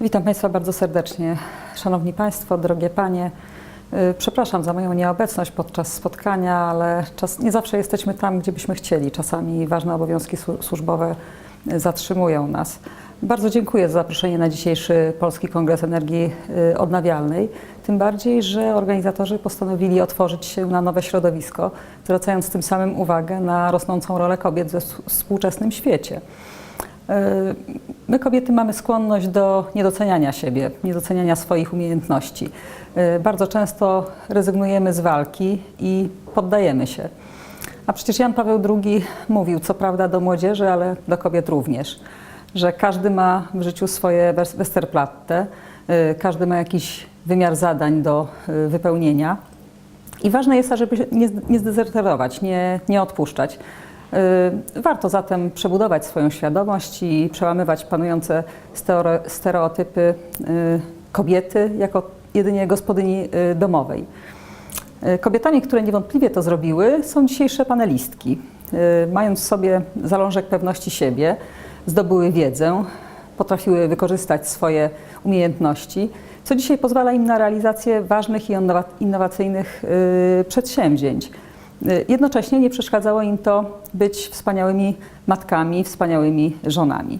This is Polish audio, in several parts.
Witam Państwa bardzo serdecznie. Szanowni Państwo, drogie Panie, y, przepraszam za moją nieobecność podczas spotkania, ale czas, nie zawsze jesteśmy tam, gdzie byśmy chcieli. Czasami ważne obowiązki słu- służbowe y, zatrzymują nas. Bardzo dziękuję za zaproszenie na dzisiejszy Polski Kongres Energii y, Odnawialnej. Tym bardziej, że organizatorzy postanowili otworzyć się na nowe środowisko, zwracając tym samym uwagę na rosnącą rolę kobiet we współczesnym świecie. My kobiety mamy skłonność do niedoceniania siebie, niedoceniania swoich umiejętności. Y, Bardzo często rezygnujemy z walki i poddajemy się. A przecież Jan Paweł II mówił, co prawda do młodzieży, ale do kobiet również, że każdy ma w życiu swoje Westerplatte, y, każdy ma jakiś wymiar zadań do y, wypełnienia. I ważne jest, żeby nie zdezerterować, nie, nie odpuszczać. Yy, Warto zatem przebudować swoją świadomość i przełamywać panujące stereotypy yy, kobiety jako jedynie gospodyni yy, domowej. Kobietami, które niewątpliwie to zrobiły, są dzisiejsze panelistki. Mając w sobie zalążek pewności siebie, zdobyły wiedzę, potrafiły wykorzystać swoje umiejętności, co dzisiaj pozwala im na realizację ważnych i innowa- innowacyjnych przedsięwzięć. Y, Jednocześnie nie przeszkadzało im to być wspaniałymi matkami, wspaniałymi żonami.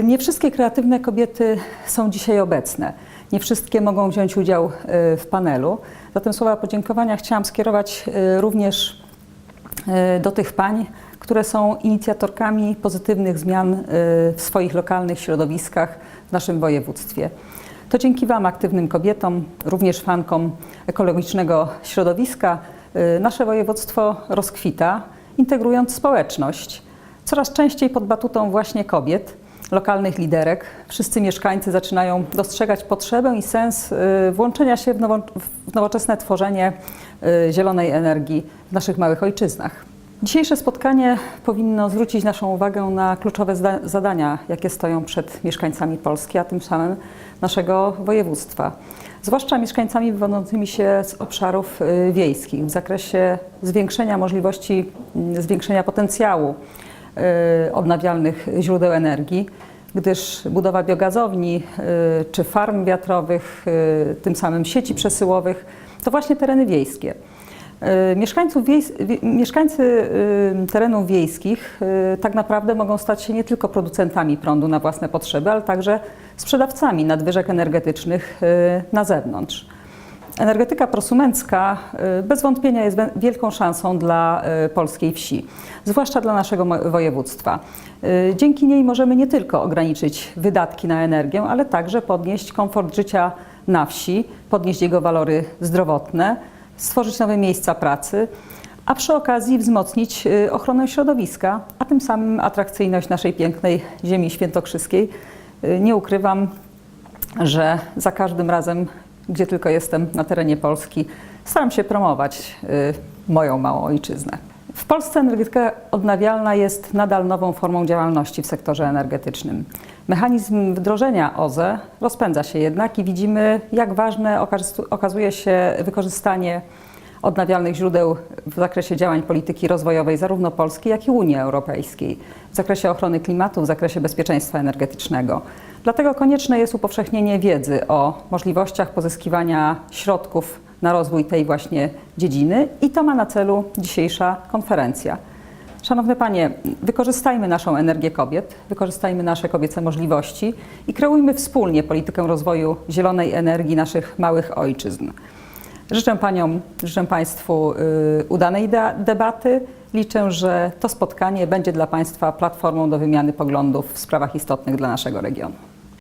Y, Nie wszystkie kreatywne kobiety są dzisiaj obecne. Nie wszystkie mogą wziąć udział y, w panelu. Zatem słowa podziękowania chciałam skierować również do tych pań, które są inicjatorkami pozytywnych zmian w swoich lokalnych środowiskach w naszym województwie. To dzięki Wam, aktywnym kobietom, również fankom ekologicznego środowiska, nasze województwo rozkwita, integrując społeczność. Coraz częściej pod batutą właśnie kobiet, lokalnych liderek, wszyscy mieszkańcy zaczynają dostrzegać potrzebę i sens y, włączenia się w nowoczesne tworzenie y, zielonej energii w naszych małych ojczyznach. Dzisiejsze spotkanie powinno zwrócić naszą uwagę na kluczowe zadania, jakie stoją przed mieszkańcami Polski, a tym samym naszego województwa. Zwłaszcza mieszkańcami wywodzącymi się z obszarów y, wiejskich w zakresie zwiększenia możliwości, mm, zwiększenia potencjału y, odnawialnych źródeł energii, gdyż budowa biogazowni y, czy farm wiatrowych, tym samym sieci przesyłowych, to właśnie tereny wiejskie. Y, Mieszkańców mieszkańcy y, terenów wiejskich y, tak naprawdę mogą stać się nie tylko producentami prądu na własne potrzeby, ale także sprzedawcami nadwyżek energetycznych na zewnątrz. Energetyka prosumencka bez wątpienia jest wielką szansą dla polskiej wsi, zwłaszcza dla naszego województwa. Dzięki niej możemy nie tylko ograniczyć wydatki na energię, ale także podnieść komfort życia na wsi, podnieść jego walory zdrowotne, stworzyć nowe miejsca pracy, a przy okazji wzmocnić y, ochronę środowiska, a tym samym atrakcyjność naszej pięknej ziemi świętokrzyskiej. Y, Nie ukrywam, że za każdym razem, gdzie tylko jestem na terenie Polski, staram się promować y, moją małą ojczyznę. W Polsce energetyka odnawialna jest nadal nową formą działalności w sektorze energetycznym. Mechanizm wdrożenia OZE rozpędza się jednak i widzimy, jak ważne okaz- okazuje się wykorzystanie odnawialnych źródeł w zakresie działań polityki rozwojowej zarówno Polski, jak i Unii Europejskiej, w zakresie ochrony klimatu, w zakresie bezpieczeństwa energetycznego. Dlatego konieczne jest upowszechnienie wiedzy o możliwościach pozyskiwania środków na rozwój tej właśnie dziedziny i to ma na celu dzisiejsza konferencja. Szanowne Panie, wykorzystajmy naszą energię kobiet, wykorzystajmy nasze kobiece możliwości i kreujmy wspólnie politykę rozwoju zielonej energii naszych małych ojczyzn. Życzę Paniom, życzę Państwu y, udanej de- debaty. Liczę, że to spotkanie będzie dla Państwa platformą do wymiany poglądów w sprawach istotnych dla naszego regionu.